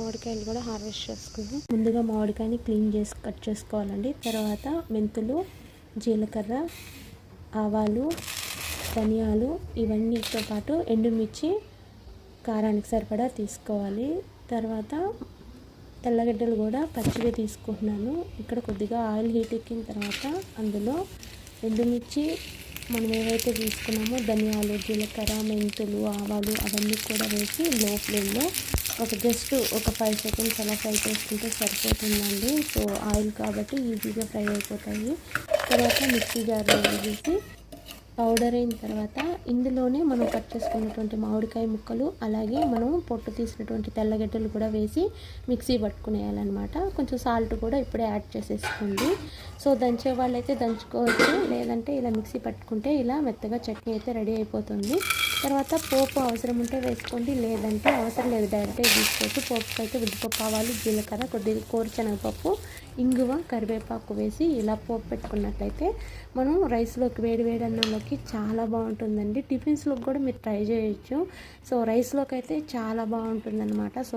మామిడికాయలు కూడా హార్వెస్ట్ చేసుకుందాం. ముందుగా మామిడికాయని క్లీన్ చేసి కట్ చేసుకోవాలండి. తర్వాత మెంతులు జీలకర్ర ఆవాలు ధనియాలు ఇవన్నీతో పాటు ఎండుమిర్చి కారానికి సరిపడా తీసుకోవాలి. తర్వాత తెల్లగడ్డలు కూడా పచ్చిగా తీసుకుంటున్నాను. ఇక్కడ కొద్దిగా ఆయిల్ హీట్ ఎక్కిన తర్వాత అందులో ఎండుమిర్చి మనం ఏవైతే తీసుకున్నామో ధనియాలు జీలకర్ర మెంతులు ఆవాలు అవన్నీ కూడా వేసి లో ఫ్లేమ్లో ఒక జస్ట్ ఒక ఫైవ్ సెకండ్స్ అలా ఫ్రై చేసుకుంటే సరిపోతుందండి. సో ఆయిల్ కాబట్టి ఈజీగా ఫ్రై అయిపోతాయి. తర్వాత మిక్సీ జార్లో వేసి పౌడర్ అయిన తర్వాత ఇందులోనే మనం కట్ చేసుకున్నటువంటి మామిడికాయ ముక్కలు అలాగే మనం పొట్టు తీసినటువంటి తెల్లగడ్డలు కూడా వేసి మిక్సీ పట్టుకునేయాలన్నమాట. కొంచెం సాల్ట్ కూడా ఇప్పుడే యాడ్ చేసేసుకోండి. సో దంచే వాళ్ళైతే దంచుకోవచ్చు. లేదంటే ఇలా మిక్సీ పట్టుకుంటే ఇలా మెత్తగా చట్నీ అయితే రెడీ అయిపోతుంది. తర్వాత పోపు అవసరం ఉంటే వేసుకోండి లేదంటే అవసరం లేదు. డైరెక్ట్గా తీసుకోవచ్చు. పోపుకి అయితే ఉద్దిపప్పు ఆవాలు జీలకర్ర కొద్దిగా కోరిచెనగపప్పు ఇంగువ కరివేపాకు వేసి ఇలా పోపు పెట్టుకున్నట్లయితే మనం రైస్లోకి వేడి వేడి అన్నంలోకి చాలా బాగుంటుందండి. టిఫిన్స్లోకి కూడా మీరు ట్రై చేయొచ్చు. సో రైస్లోకి అయితే చాలా బాగుంటుందన్నమాట. సో